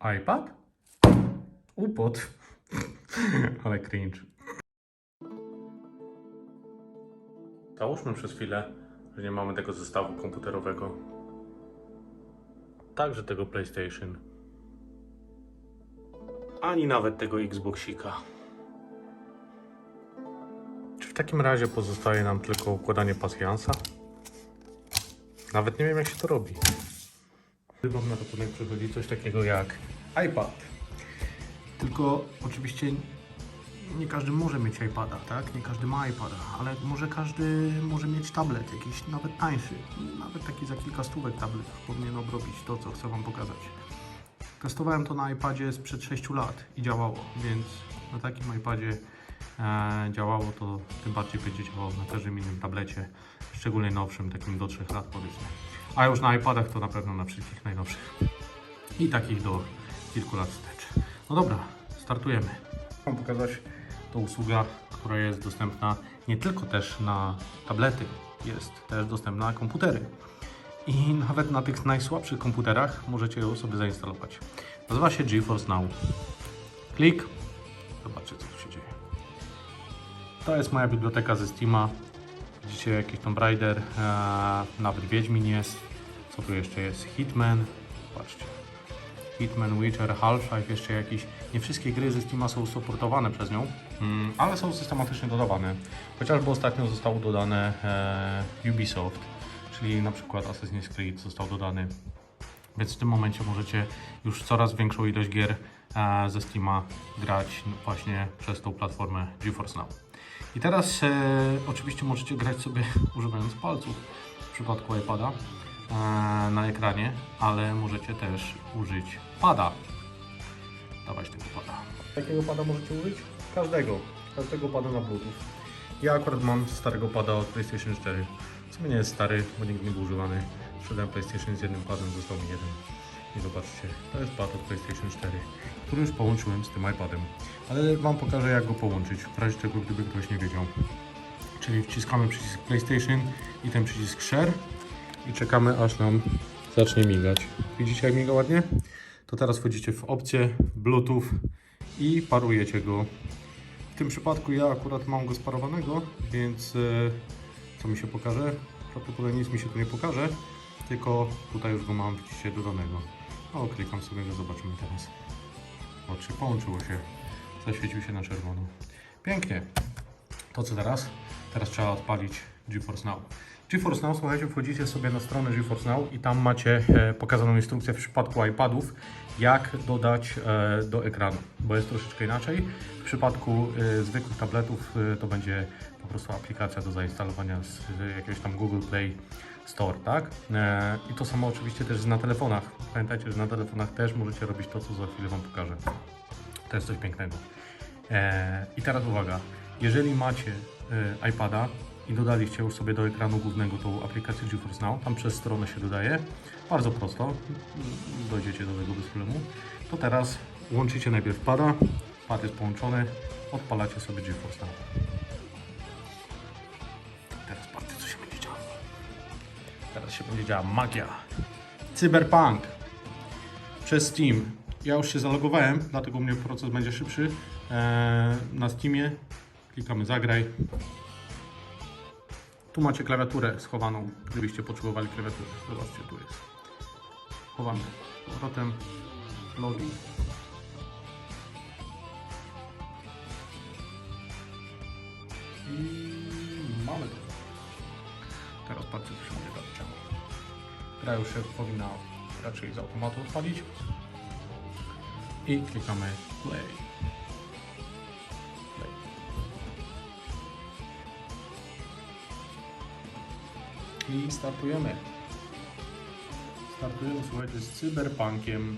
iPad? Upod. Ale cringe. Załóżmy przez chwilę, że nie mamy tego zestawu komputerowego. Także tego PlayStation. Ani nawet tego Xboxika. Czy w takim razie pozostaje nam tylko układanie pasjansa? Nawet nie wiem jak się to robi. Wam na ratunek przychodzi coś takiego jak iPad. Tylko oczywiście nie każdy może mieć iPada, tak? Nie każdy ma iPada, ale może każdy może mieć tablet, jakiś nawet tańszy. Nawet taki za kilka stówek tablet powinien obrobić to, co chcę Wam pokazać. Testowałem to na iPadzie sprzed 6 lat i działało, więc na takim iPadzie e, działało to, tym bardziej będzie działało na każdym innym tablecie, szczególnie nowszym, takim do 3 lat powiedzmy. A już na iPadach to na pewno na wszystkich najnowszych. I takich do kilku lat wstecz. No dobra, startujemy. Chcę pokazać to usługa, która jest dostępna nie tylko też na tablety, jest też dostępna na komputery. I nawet na tych najsłabszych komputerach możecie ją sobie zainstalować. Nazywa się GeForce Now. Klik. Zobaczcie co tu się dzieje. To jest moja biblioteka ze Steama. Widzicie jakiś Tomb Raider, e, nawet Wiedźmin jest. Co tu jeszcze jest? Hitman. Patrzcie. Hitman, Witcher, Half-Life, jeszcze jakiś. Nie wszystkie gry ze Steama są supportowane przez nią, mm, ale są systematycznie dodawane. Chociażby ostatnio zostało dodane e, Ubisoft, czyli na przykład Assassin's Creed został dodany. Więc w tym momencie możecie już coraz większą ilość gier ze Steama grać właśnie przez tą platformę GeForce Now. I teraz e, oczywiście możecie grać sobie używając palców w przypadku iPada e, na ekranie, ale możecie też użyć pada. Dawać tego pada. Jakiego pada możecie użyć? Każdego. Każdego pada na Bluetooth. Ja akurat mam starego pada od PlayStation 4. W sumie nie jest stary, bo nigdy nie był używany. Sprzedałem PlayStation z jednym padem, został mi jeden. I zobaczcie, to jest pad od PlayStation 4, który już połączyłem z tym iPadem. Ale Wam pokażę jak go połączyć, w razie czego gdyby ktoś nie wiedział. Czyli wciskamy przycisk PlayStation i ten przycisk Share i czekamy aż nam zacznie migać. Widzicie jak miga ładnie? To teraz wchodzicie w opcję Bluetooth i parujecie go. W tym przypadku ja akurat mam go sparowanego, więc e, co mi się pokaże? Prawdopodobnie nic mi się tu nie pokaże, tylko tutaj już go mam, widzicie, dodanego. O, klikam sobie go, zobaczymy teraz. O, czy połączyło się? Zaświecił się na czerwono. Pięknie. To co teraz? Teraz trzeba odpalić GeForce Now. GeForce Now, słuchajcie, wchodzicie sobie na stronę GeForce Now i tam macie e, pokazaną instrukcję w przypadku iPadów, jak dodać e, do ekranu, bo jest troszeczkę inaczej. W przypadku e, zwykłych tabletów to będzie po prostu aplikacja do zainstalowania z jakiegoś tam Google Play Store, tak? E, I to samo oczywiście też na telefonach. Pamiętajcie, że na telefonach też możecie robić to, co za chwilę Wam pokażę. To jest coś pięknego. E, I teraz uwaga, jeżeli macie e, iPada i dodaliście już sobie do ekranu głównego tą aplikację GeForce Now, tam przez stronę się dodaje, bardzo prosto, dojdziecie do tego bez problemu, to teraz łączycie najpierw pada, pad jest połączony, odpalacie sobie GeForce Now. Teraz się będzie działa magia. Cyberpunk przez Steam. Ja już się zalogowałem, dlatego u mnie proces będzie szybszy. Eee, na Steamie klikamy zagraj. Tu macie klawiaturę schowaną, gdybyście potrzebowali klawiatury. Zobaczcie, tu jest. Chowamy. Z Powrotem login. I mamy to. Teraz patrzcie, co się będzie działo. Gra już się powinna raczej z automatu odpalić. I klikamy play. play. I startujemy. Startujemy, słuchajcie, z cyberpunkiem.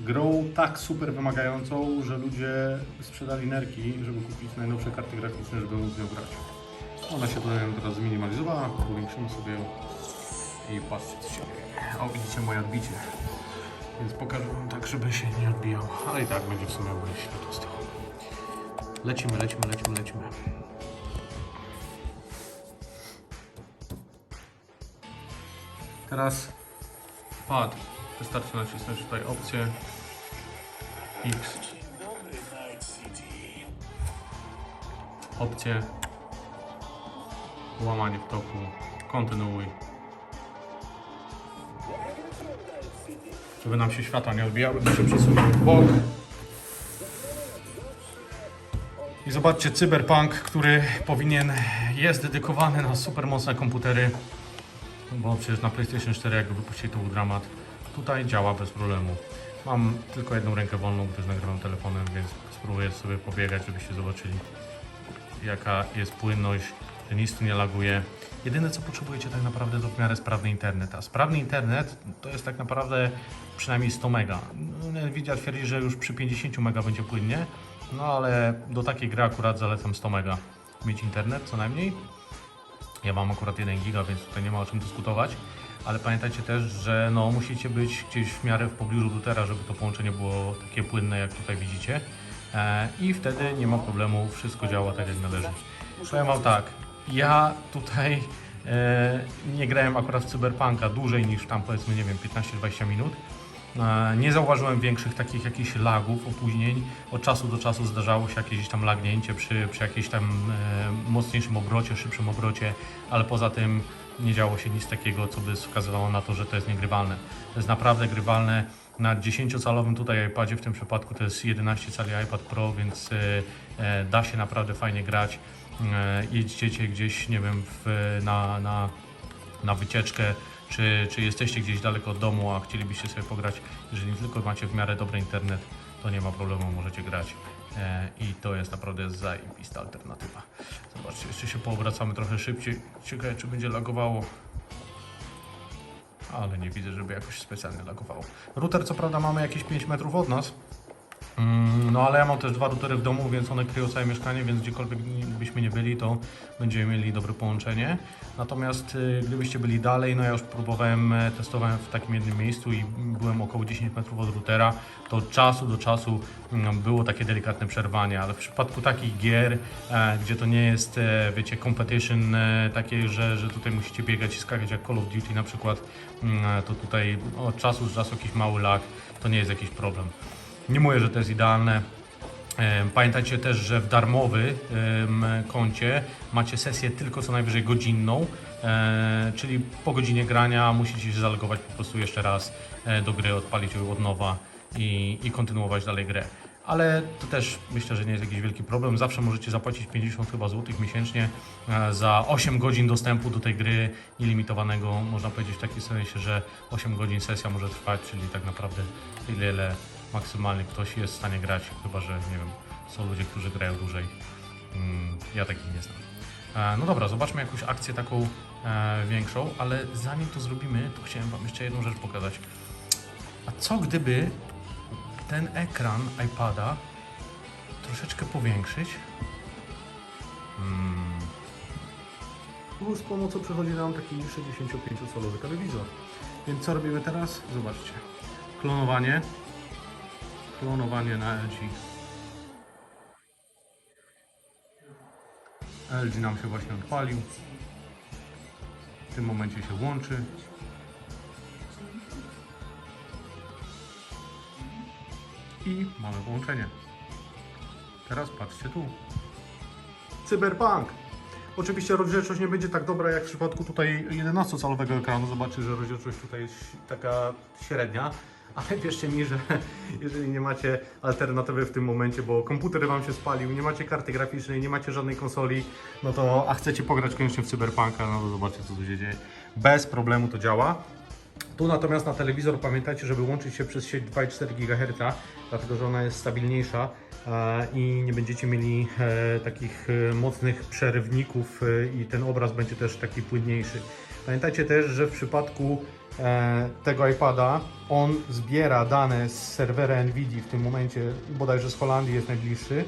Grą tak super wymagającą, że ludzie sprzedali nerki, żeby kupić najnowsze karty graficzne, żeby móc nią grać. Ona się tutaj teraz zminimalizowała, powiększymy sobie ją i patrzcie się. O, widzicie moje odbicie. Więc pokażę wam tak, żeby się nie odbijał. Ale i tak będzie w sumie ładnie światło z tyłu. Lecimy, lecimy, lecimy, lecimy. Teraz pad. Wystarczy nacisnąć tutaj opcję X. Opcje. Łamanie w toku. Kontynuuj. Żeby nam się światła nie odbijały, się przesuniemy w bok. I zobaczcie, Cyberpunk, który powinien, jest dedykowany na super mocne komputery, bo przecież na PlayStation 4 jak wypuścili to był dramat. Tutaj działa bez problemu. Mam tylko jedną rękę wolną, gdyż nagrywam telefonem, więc spróbuję sobie pobiegać, żebyście zobaczyli jaka jest płynność, nic tu nie laguje. Jedyne co potrzebujecie tak naprawdę to w miarę sprawny internet, a sprawny internet to jest tak naprawdę przynajmniej 100 mega. No, Nvidia twierdzi, że już przy 50 mega będzie płynnie, no ale do takiej gry akurat zalecam 100 mega mieć internet co najmniej. Ja mam akurat 1 giga, więc tutaj nie ma o czym dyskutować. Ale pamiętajcie też, że no, musicie być gdzieś w miarę w pobliżu routera, żeby to połączenie było takie płynne, jak tutaj widzicie. E, I wtedy nie ma problemu, wszystko działa tak jak należy. Powiem Wam tak, ja tutaj e, nie grałem akurat w Cyberpunka dłużej niż tam powiedzmy, nie wiem, 15-20 minut. E, Nie zauważyłem większych takich jakichś lagów, opóźnień. Od czasu do czasu zdarzało się jakieś tam lagnięcie przy, przy jakimś tam e, mocniejszym obrocie, szybszym obrocie, ale poza tym nie działo się nic takiego, co by wskazywało na to, że to jest niegrywalne. To jest naprawdę grywalne. Na 10-calowym tutaj iPadzie, w tym przypadku to jest 11 cali iPad Pro, więc e, e, da się naprawdę fajnie grać. Jedziecie gdzieś, nie wiem, w, na, na na wycieczkę, czy, czy jesteście gdzieś daleko od domu, a chcielibyście sobie pograć, jeżeli tylko macie w miarę dobry internet, to nie ma problemu, możecie grać. E, I to jest naprawdę zajebista alternatywa. Zobaczcie, jeszcze się poobracamy trochę szybciej. Ciekawe, czy będzie lagowało. Ale nie widzę, żeby jakoś specjalnie lagowało. Router co prawda mamy jakieś 5 metrów od nas, Mm, No ale ja mam też dwa routery w domu, więc one kryją całe mieszkanie, więc gdziekolwiek byśmy nie byli, to będziemy mieli dobre połączenie. Natomiast y, gdybyście byli dalej, no ja już próbowałem, e, testowałem w takim jednym miejscu i byłem około 10 metrów od routera, to od czasu do czasu mm, było takie delikatne przerwanie, ale w przypadku takich gier, e, gdzie to nie jest, e, wiecie, competition takie, że, że tutaj musicie biegać i skakać jak Call of Duty na przykład, mm, to tutaj od czasu do czasu jakiś mały lag, to nie jest jakiś problem. Nie mówię, że to jest idealne. Pamiętajcie też, że w darmowy koncie macie sesję tylko co najwyżej godzinną, e, czyli po godzinie grania musicie się zalogować po prostu jeszcze raz e, do gry, odpalić ją od nowa i, i kontynuować dalej grę. Ale to też myślę, że nie jest jakiś wielki problem. Zawsze możecie zapłacić 50 chyba złotych miesięcznie e, za 8 godzin dostępu do tej gry nielimitowanego. Można powiedzieć w takim sensie, że 8 godzin sesja może trwać, czyli tak naprawdę tyle, ile maksymalnie ktoś jest w stanie grać, chyba że nie wiem, są ludzie, którzy grają dłużej. Mm, ja takich nie znam. E, no dobra, zobaczmy jakąś akcję taką e, większą, ale zanim to zrobimy, to chciałem Wam jeszcze jedną rzecz pokazać. A co gdyby ten ekran iPada troszeczkę powiększyć? Hmm. Tu z pomocą przychodzi nam taki 65-calowy telewizor. Więc co robimy teraz? Zobaczcie. Klonowanie. Klonowanie na LG. LG nam się właśnie odpalił. W tym momencie się włączy. I mamy połączenie. Teraz patrzcie tu. Cyberpunk. Oczywiście rozdzielczość nie będzie tak dobra jak w przypadku tutaj 11-calowego ekranu. Zobaczcie, że rozdzielczość tutaj jest taka średnia. Ale wierzcie mi, że jeżeli nie macie alternatywy w tym momencie, bo komputer Wam się spalił, nie macie karty graficznej, nie macie żadnej konsoli, no to a chcecie pograć koniecznie w Cyberpunka, no to zobaczcie co tu się dzieje. Bez problemu to działa. Tu natomiast na telewizor pamiętajcie, żeby łączyć się przez sieć 2,4 GHz, dlatego że ona jest stabilniejsza e, i nie będziecie mieli e, takich e, mocnych przerywników i ten obraz będzie też taki płynniejszy. Pamiętajcie też, że w przypadku tego iPada on zbiera dane z serwera NVIDIA w tym momencie, bodajże z Holandii jest najbliższy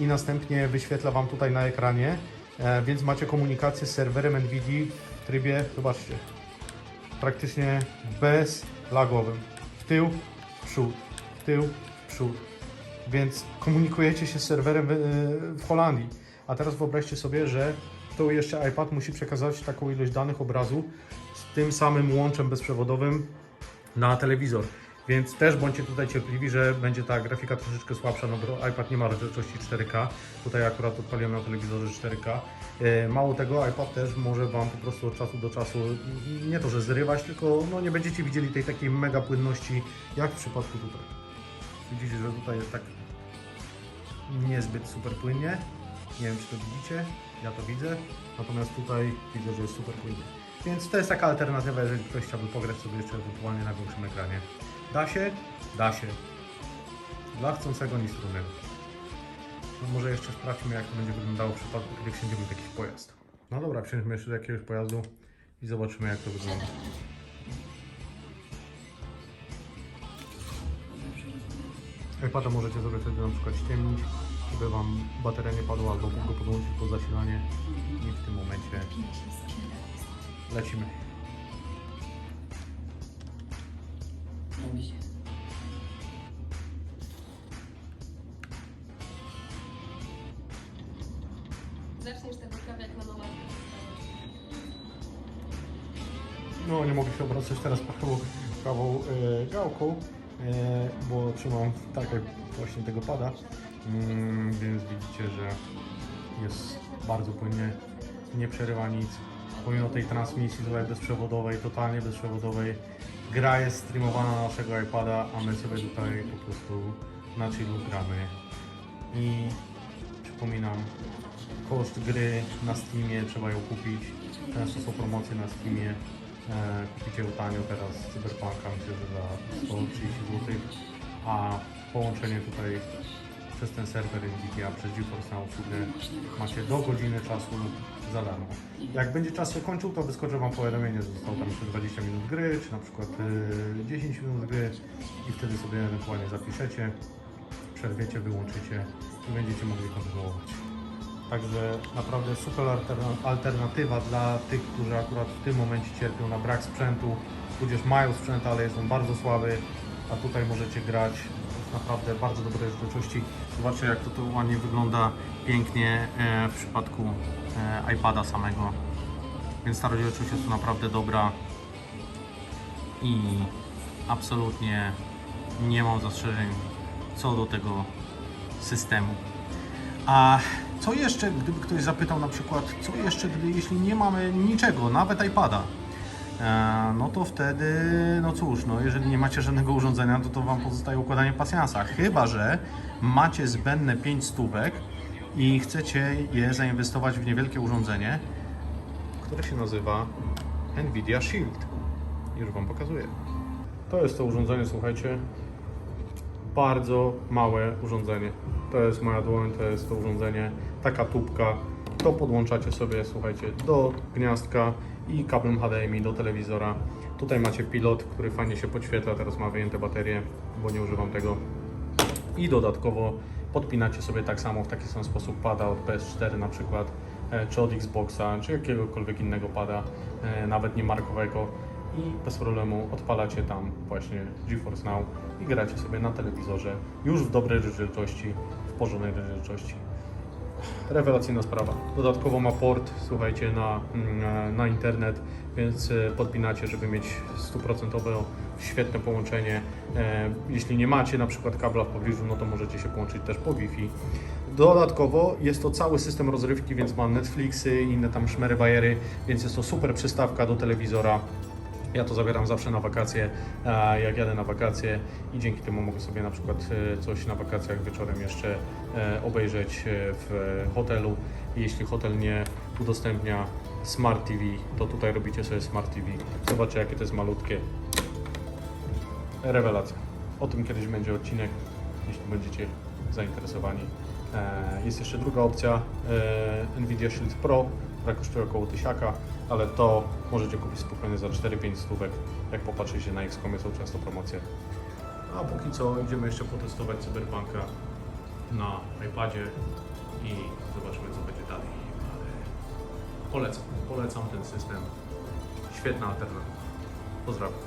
i następnie wyświetla Wam tutaj na ekranie, e, więc macie komunikację z serwerem NVIDIA w trybie, zobaczcie, praktycznie bezlagowym. W tył, w przód, w tył, w przód. Więc komunikujecie się z serwerem w, w Holandii. A teraz wyobraźcie sobie, że to jeszcze iPad musi przekazać taką ilość danych obrazu z tym samym łączem bezprzewodowym na telewizor. Więc też bądźcie tutaj cierpliwi, że będzie ta grafika troszeczkę słabsza, no bo iPad nie ma rozdzielczości 4K. Tutaj akurat odpaliłem na telewizorze 4K. E, Mało tego, iPad też może Wam po prostu od czasu do czasu nie to, że zrywać, tylko no, nie będziecie widzieli tej takiej mega płynności jak w przypadku tutaj. Widzicie, że tutaj jest tak niezbyt super płynnie. Nie wiem, czy to widzicie, ja to widzę. Natomiast tutaj widzę, że jest super płynnie. Więc to jest taka alternatywa, jeżeli ktoś chciałby pograć sobie jeszcze ewentualnie na większym ekranie. Da się? Da się. Dla chcącego nic trudnego. No może jeszcze sprawdźmy, jak to będzie wyglądało w przypadku, kiedy wsiądziemy w jakiś pojazd. No dobra, wsiądźmy jeszcze do jakiegoś pojazdu i zobaczymy, jak to wygląda. iPada możecie sobie wtedy na przykład ściemnić, żeby Wam bateria nie padła, albo go podłączyć pod zasilanie i w tym momencie lecimy. Zaczniesz tego prawie jak na nomadkę. No, nie mogę się obracać teraz prawą, prawą e, gałką, e, bo trzymam tak jak właśnie tego pada, mm, więc widzicie, że jest bardzo płynnie, nie przerywa nic. Pomimo tej transmisji tutaj bezprzewodowej, totalnie bezprzewodowej, gra jest streamowana na naszego iPada, a my sobie tutaj po prostu na chillu gramy. I przypominam, koszt gry na Steamie, trzeba ją kupić. Często są promocje na Steamie. E, kupicie ją tanio teraz Cyberpunka, myślę, że za 130 zł. A połączenie tutaj przez ten serwer Nvidia, przez GeForce na usługę macie do godziny czasu za darmo. Jak będzie czas się kończył, to wyskoczy Wam powiadomienie, że zostało tam jeszcze 20 minut gry, czy na przykład e, 10 minut gry i wtedy sobie ewentualnie zapiszecie, przerwiecie, wyłączycie i będziecie mogli kontynuować. Także naprawdę super alterna- alternatywa dla tych, którzy akurat w tym momencie cierpią na brak sprzętu, tudzież mają sprzęt, ale jest on bardzo słaby, a tutaj możecie grać w naprawdę bardzo dobrej rozdzielczości. Zobaczcie jak to, to ładnie wygląda pięknie e, w przypadku e, iPada samego. Więc ta rozdzielczość jest tu naprawdę dobra i absolutnie nie mam zastrzeżeń co do tego systemu. A co jeszcze, gdyby ktoś zapytał na przykład, co jeszcze, gdy, jeśli nie mamy niczego, nawet iPada, no to wtedy, no cóż, no jeżeli nie macie żadnego urządzenia, to to Wam pozostaje układanie pasjansa. Chyba, że macie zbędne 5 stówek i chcecie je zainwestować w niewielkie urządzenie, które się nazywa Nvidia Shield. Już Wam pokazuję. To jest to urządzenie, słuchajcie, bardzo małe urządzenie. To jest moja dłoń, to jest to urządzenie, taka tubka. To podłączacie sobie, słuchajcie, do gniazdka i kablem HDMI do telewizora. Tutaj macie pilot, który fajnie się podświetla, teraz ma wyjęte baterie, bo nie używam tego. I dodatkowo podpinacie sobie tak samo w taki sam sposób pada od PS4 na przykład, e, czy od Xboxa, czy jakiegokolwiek innego pada, e, nawet nie markowego i bez problemu odpalacie tam właśnie GeForce Now i gracie sobie na telewizorze już w dobrej rozdzielczości, w porządnej rozdzielczości. Rewelacyjna sprawa. Dodatkowo ma port, słuchajcie, na, mm, na internet, więc e, podpinacie, żeby mieć stuprocentowe świetne połączenie. E, Jeśli nie macie na przykład kabla w pobliżu, no to możecie się połączyć też po Wi-Fi. Dodatkowo jest to cały system rozrywki, więc ma Netflixy inne tam szmery bajery, więc jest to super przystawka do telewizora. Ja to zabieram zawsze na wakacje, jak jadę na wakacje i dzięki temu mogę sobie na przykład e, coś na wakacjach wieczorem jeszcze e, obejrzeć e, w hotelu. Jeśli hotel nie udostępnia Smart TV, to tutaj robicie sobie Smart TV. Zobaczcie jakie to jest malutkie. Rewelacja. O tym kiedyś będzie odcinek, jeśli będziecie zainteresowani. E, Jest jeszcze druga opcja e, Nvidia Shield Pro, która kosztuje około 1000, ale to możecie kupić spokojnie za 4-5 stówek. Jak popatrzycie na XCOMie są często promocje. A póki co idziemy jeszcze potestować Cyberpunka na iPadzie i zobaczymy co będzie dalej. Ale polecam, polecam ten system. Świetna alternatywa. Pozdrawiam.